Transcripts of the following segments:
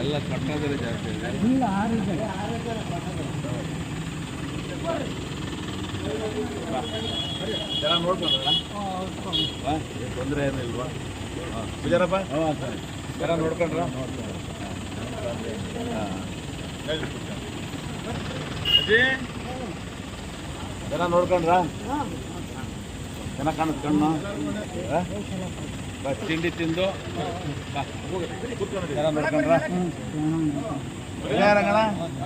ಎಲ್ಲ ಕಟ್ಟೋದ್ರೆ ಜಾಸ್ತಿ ಇದೆ. ನೋಡ್ಕೊಂಡ್ರಲ್ಲ? ತೊಂದರೆ ಏನಿಲ್ವಾ ಸುಜಾರಪ್ಪ ಜನ ನೋಡ್ಕೊಂಡ್ರ? ಅಜ್ಜಿ? ಜನ ನೋಡ್ಕೊಂಡ್ರ? ಚೆನ್ನಾಗಿ ಕಾಣಿಸ್ಕೊಂಡು ಬಸ್ ತಿಂಡಿ ತಿಂದು. ಜನ ನೋಡ್ಕೊಂಡ್ರ? ರಂಗಣ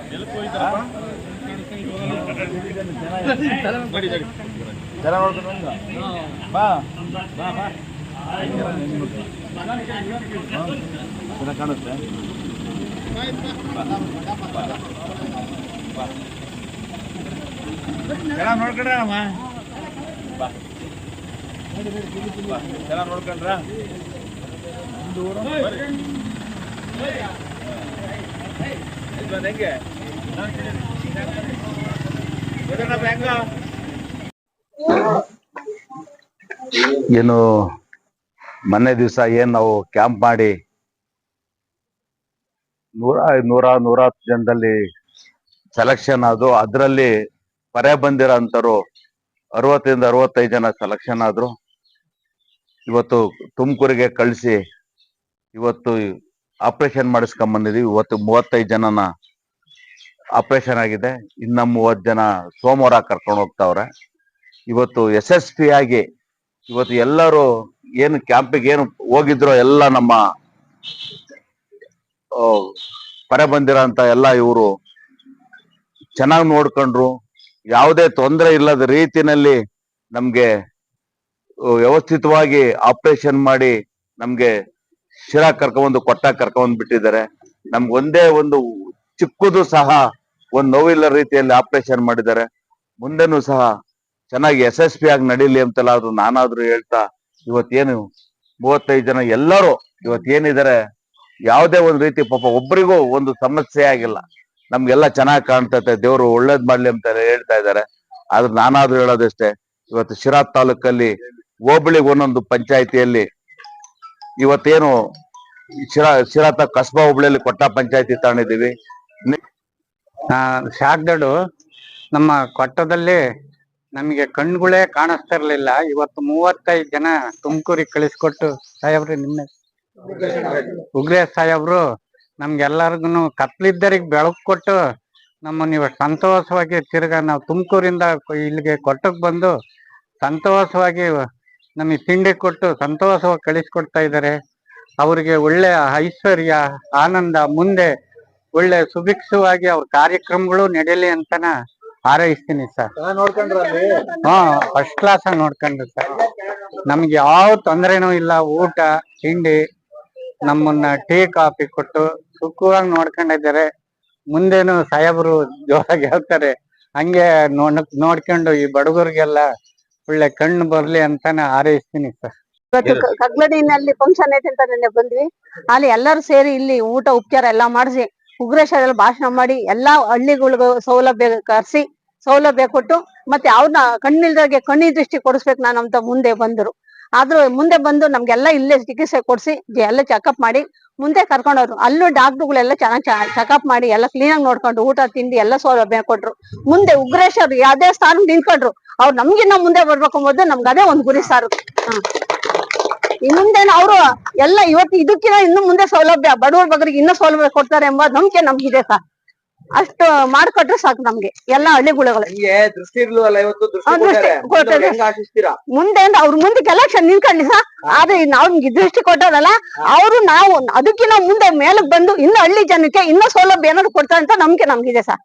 ನಡಿ ನಡಿ ಚೆನ್ನಾಗಿ ನೋಡ್ಕೊಂಡು ಬಾ ಬಾ ಬಾ ಚೆನ್ನಾಗಿ ಕಾಣುತ್ತೆ ಚೆನ್ನಾಗಿ ನೋಡ್ಕೊಂಡ್ರ ಅಮ್ಮ ಬಾ ಬಾ ಚೆನ್ನಾಗಿ ನೋಡ್ಕೊಂಡ್ರ ಬರ್ರಿ. ಯಜಮಾನ್ ಹೆಂಗೆ ಯಜಮಾನಪ್ಪ ಹೆಂಗ ಏನು ಮೊನ್ನೆ ದಿವಸ ಏನ್ ನಾವು ಕ್ಯಾಂಪ್ ಮಾಡಿ ನೂರ ನೂರ ನೂರ ಹತ್ತು ಜನದಲ್ಲಿ ಸೆಲೆಕ್ಷನ್ ಆದ್ರು ಅದರಲ್ಲಿ ಪರೆ ಬಂದಿರೋ ಅಂತರು ಅರವತ್ತರಿಂದ ಅರವತ್ತೈದು ಜನ ಸೆಲೆಕ್ಷನ್ ಆದ್ರು ಇವತ್ತು ತುಮಕೂರಿಗೆ ಕಳಿಸಿ ಇವತ್ತು ಆಪರೇಷನ್ ಮಾಡಿಸ್ಕೊಂಡ್ ಬಂದಿದೀವಿ ಇವತ್ತು ಮೂವತ್ತೈದು ಜನನ ಆಪರೇಷನ್ ಆಗಿದೆ. ಇನ್ನ ಮೂವತ್ತು ಜನ ಸೋಮವಾರ ಕರ್ಕೊಂಡು ಹೋಗ್ತಾವ್ರೆ. ಇವತ್ತು ಯಶಸ್ವಿ ಆಗಿ ಇವತ್ತು ಎಲ್ಲರೂ ಏನು ಕ್ಯಾಂಪಿಗೆ ಏನು ಹೋಗಿದ್ರೋ ಎಲ್ಲ ನಮ್ಮ ಪರೆ ಬಂದಿರೋ ಅಂತ ಎಲ್ಲ ಇವರು ಚೆನ್ನಾಗಿ ನೋಡ್ಕೊಂಡ್ರು. ಯಾವುದೇ ತೊಂದರೆ ಇಲ್ಲದ ರೀತಿನಲ್ಲಿ ನಮ್ಗೆ ವ್ಯವಸ್ಥಿತವಾಗಿ ಆಪರೇಷನ್ ಮಾಡಿ ನಮ್ಗೆ ಶಿರಾ ಕರ್ಕೊಂಡ್ಬಂದು ಕೊಟ್ಟ ಕರ್ಕೊಂಡ್ ಬಿಟ್ಟಿದ್ದಾರೆ ನಮ್ಗೆ ಒಂದೇ ಒಂದು ಚಿಕ್ಕದು ಸಹ ಒಂದ್ ನೋವಿಲ್ಲ ರೀತಿಯಲ್ಲಿ ಆಪರೇಷನ್ ಮಾಡಿದ್ದಾರೆ. ಮುಂದೆನೂ ಸಹ ಚೆನ್ನಾಗಿ ಯಶಸ್ವಿಯಾಗಿ ನಡೀಲಿ ಅಂತೆಲ್ಲ ಅದು ನಾನಾದ್ರೂ ಹೇಳ್ತಾ ಇವತ್ತೇನು ಮೂವತ್ತೈದು ಜನ ಎಲ್ಲರೂ ಇವತ್ತೇನಿದ್ದಾರೆ ಯಾವುದೇ ಒಂದು ರೀತಿ ಪಾಪ ಒಬ್ಬರಿಗೂ ಒಂದು ಸಮಸ್ಯೆ ಆಗಿಲ್ಲ. ನಮ್ಗೆಲ್ಲ ಚೆನ್ನಾಗಿ ಕಾಣ್ತೈತೆ, ದೇವರು ಒಳ್ಳೇದ್ ಮಾಡ್ಲಿ ಅಂತ ಹೇಳ್ತಾ ಇದ್ದಾರೆ. ಆದ್ರೆ ನಾನಾದ್ರೂ ಹೇಳೋದಷ್ಟೇ, ಇವತ್ತು ಶಿರಾ ತಾಲೂಕಲ್ಲಿ ಹೋಬಳಿ ಒಂದೊಂದು ಪಂಚಾಯತಿಯಲ್ಲಿ ಇವತ್ತೇನು ಶಿರಾ ಶಿರಾ ತ ಕಸ್ಬಾ ಹೋಬಳಿಯಲ್ಲಿ ಕೊಟ್ಟ ಪಂಚಾಯತಿ ತಗೊಂಡಿದ್ದೀವಿ. ಶಾಗ್ದಡು ನಮ್ಮ ಕೊಟ್ಟದಲ್ಲಿ ನಮಗೆ ಕಣ್ಗಳೇ ಕಾಣಿಸ್ತಿರ್ಲಿಲ್ಲ. ಇವತ್ತು ಮೂವತ್ತೈದು ಜನ ತುಮಕೂರಿಗೆ ಕಳಿಸ್ಕೊಟ್ಟು ಸಾಹೇಬ್ರು, ನಿನ್ನೆ ಉಗ್ರೇಶ್ ಸಾಹೇಬ್ರು ನಮ್ಗೆಲ್ಲರಿಗೂ ಕತ್ಲಿದ್ದರಿಗೆ ಬೆಳಕು ಕೊಟ್ಟು ನಮ್ಮನ್ನ ಇವಾಗ ಸಂತೋಷವಾಗಿ ತಿರ್ಗಾ ನಾವು ತುಮಕೂರಿಂದ ಇಲ್ಲಿಗೆ ಕೊಟ್ಟಕ್ಕೆ ಬಂದು ಸಂತೋಷವಾಗಿ ನಮಗೆ ತಿಂಡಿ ಕೊಟ್ಟು ಸಂತೋಷವಾಗಿ ಕಳಿಸ್ಕೊಡ್ತಾ ಇದ್ದಾರೆ. ಅವರಿಗೆ ಒಳ್ಳೆ ಐಶ್ವರ್ಯ, ಆನಂದ, ಮುಂದೆ ಒಳ್ಳೆ ಸುಭಿಕ್ಷವಾಗಿ ಅವ್ರ ಕಾರ್ಯಕ್ರಮಗಳು ನಡೆಯಲಿ ಅಂತಾನ ಹಾರೈಸ್ತೀನಿ ಸರ್. ಹ ಹಾ ಫಸ್ಟ್ ಕ್ಲಾಸ್ ಆಗಿ ನೋಡ್ಕೊಂಡ್ರು ಸರ್. ನಮ್ಗೆ ಯಾವ ತೊಂದರೆನೂ ಇಲ್ಲ ಊಟ ತಿಂಡಿ ನಮ್ಮನ್ನ ಟೀ ಕಾಫಿ ಕೊಟ್ಟು ಸುಖವಾಗಿ ನೋಡ್ಕೊಂಡಿದ್ದಾರೆ. ಮುಂದೇನು ಸಾಹೇಬರು ಜೋರಾಗಿ ಹೇಳ್ತಾರೆ ಹಂಗೆ ನೋಡ್ ನೋಡ್ಕೊಂಡು ಈ ಬಡಗರಿಗೆಲ್ಲ ಒಳ್ಳೆ ಕಣ್ಣು ಬರ್ಲಿ ಅಂತಾನೆ ಹಾರೈಸ್ತೀನಿ ಸರ್. ಇವತ್ತು ಕಗ್ಲಡಿನಲ್ಲಿ ಫಂಕ್ಷನ್ ಐತೆ ಅಂತ ನೆನ್ನೆ ಬಂದ್ವಿ. ಅಲ್ಲಿ ಎಲ್ಲರೂ ಸೇರಿ ಇಲ್ಲಿ ಊಟ ಉಪಚಾರ ಎಲ್ಲಾ ಮಾಡಿಸಿ ಉಗ್ರೇಶ್ವರಲ್ಲಿ ಭಾಷಣ ಮಾಡಿ ಎಲ್ಲಾ ಹಳ್ಳಿಗಳಿಗೂ ಸೌಲಭ್ಯ ಕರ್ಸಿ ಸೌಲಭ್ಯ ಕೊಟ್ಟು ಮತ್ತೆ ಅವ್ರನ್ನ ಕಣ್ಣಿಲ್ದಾಗೆ ಕಣ್ಣಿ ದೃಷ್ಟಿ ಕೊಡಿಸ್ಬೇಕು ನಾನು ಅಂತ ಮುಂದೆ ಬಂದರು. ಆದ್ರೂ ಮುಂದೆ ಬಂದು ನಮ್ಗೆಲ್ಲ ಇಲ್ಲೇ ಚಿಕಿತ್ಸೆ ಕೊಡಿಸಿ ಎಲ್ಲ ಚೆಕಪ್ ಮಾಡಿ ಮುಂದೆ ಕರ್ಕೊಂಡವ್ರು. ಅಲ್ಲೂ ಡಾಕ್ಟರ್ಗಳೆಲ್ಲ ಚೆನ್ನಾಗಿ ಚೆಕಪ್ ಮಾಡಿ ಎಲ್ಲ ಕ್ಲೀನ್ ಆಗಿ ನೋಡ್ಕೊಂಡು ಊಟ ತಿಂಡಿ ಎಲ್ಲ ಸೌಲಭ್ಯ ಕೊಟ್ರು. ಮುಂದೆ ಉಗ್ರೇಶ್ವರ್ ಯಾವ್ದೇ ಸ್ಥಾನ ನಿಂತ್ಕೊಂಡ್ರು. ಅವ್ರು ನಮ್ಗಿನ್ನ ಮುಂದೆ ಬರ್ಬೇಕು ಅಂಬೋದು ನಮ್ಗೆ ಅದೇ ಒಂದ್ ಗುರಿ ಸಾರು. ಹಾ ಇನ್ ಮುಂದೇನು ಅವರು ಎಲ್ಲ ಇವತ್ತು ಇದಕ್ಕಿಂತ ಇನ್ನು ಮುಂದೆ ಸೌಲಭ್ಯ ಬಡವರ ಬಗ್ಗರಿಗೆ ಇನ್ನೂ ಸೌಲಭ್ಯ ಕೊಡ್ತಾರೆ ಎಂಬ ನಂಬಿಕೆ ನಮ್ಗಿದೆ ಸರ್. ಅಷ್ಟು ಮಾಡ್ಕೊಟ್ರೆ ಸಾಕು ನಮ್ಗೆ ಎಲ್ಲ ಹಳ್ಳಿಗಳು ನಿಮ್ಗೆ ದೃಷ್ಟಿ ಇರ್ಲಿಲ್ಲ ಇವತ್ತು ದೃಷ್ಟಿ ಆ, ದೃಷ್ಟಿ ಕೊಟ್ಟಾರೆ. ಕೊಟ್ಟಾರೆ. ಇದನ್ನ ಹೆಂಗ್ ಆಶಿಸ್ತೀರಾ ಮುಂದೆ ಅವ್ರ ಮುಂದಕ್ಕೆ ಕೆಲಕ್ಷನ್ ನಿಂತ್ಕೊಳ್ಳಿ ಸರ್. ಆದ್ರೆ ನಾವು ನಿಮ್ಗೆ ದೃಷ್ಟಿ ಕೊಟ್ಟೋದಲ್ಲ ಅವರು ನಾವು ಅದಕ್ಕಿಂತ ಮುಂದೆ ಮೇಲಕ್ ಬಂದು ಇನ್ನು ಹಳ್ಳಿ ಜನಕ್ಕೆ ಇನ್ನೂ ಸೌಲಭ್ಯ ಏನಾದ್ರು ಕೊಡ್ತಾರೆ ಅಂತ ನಂಬಿಕೆ ನಮ್ಗಿದೆ ಸರ್.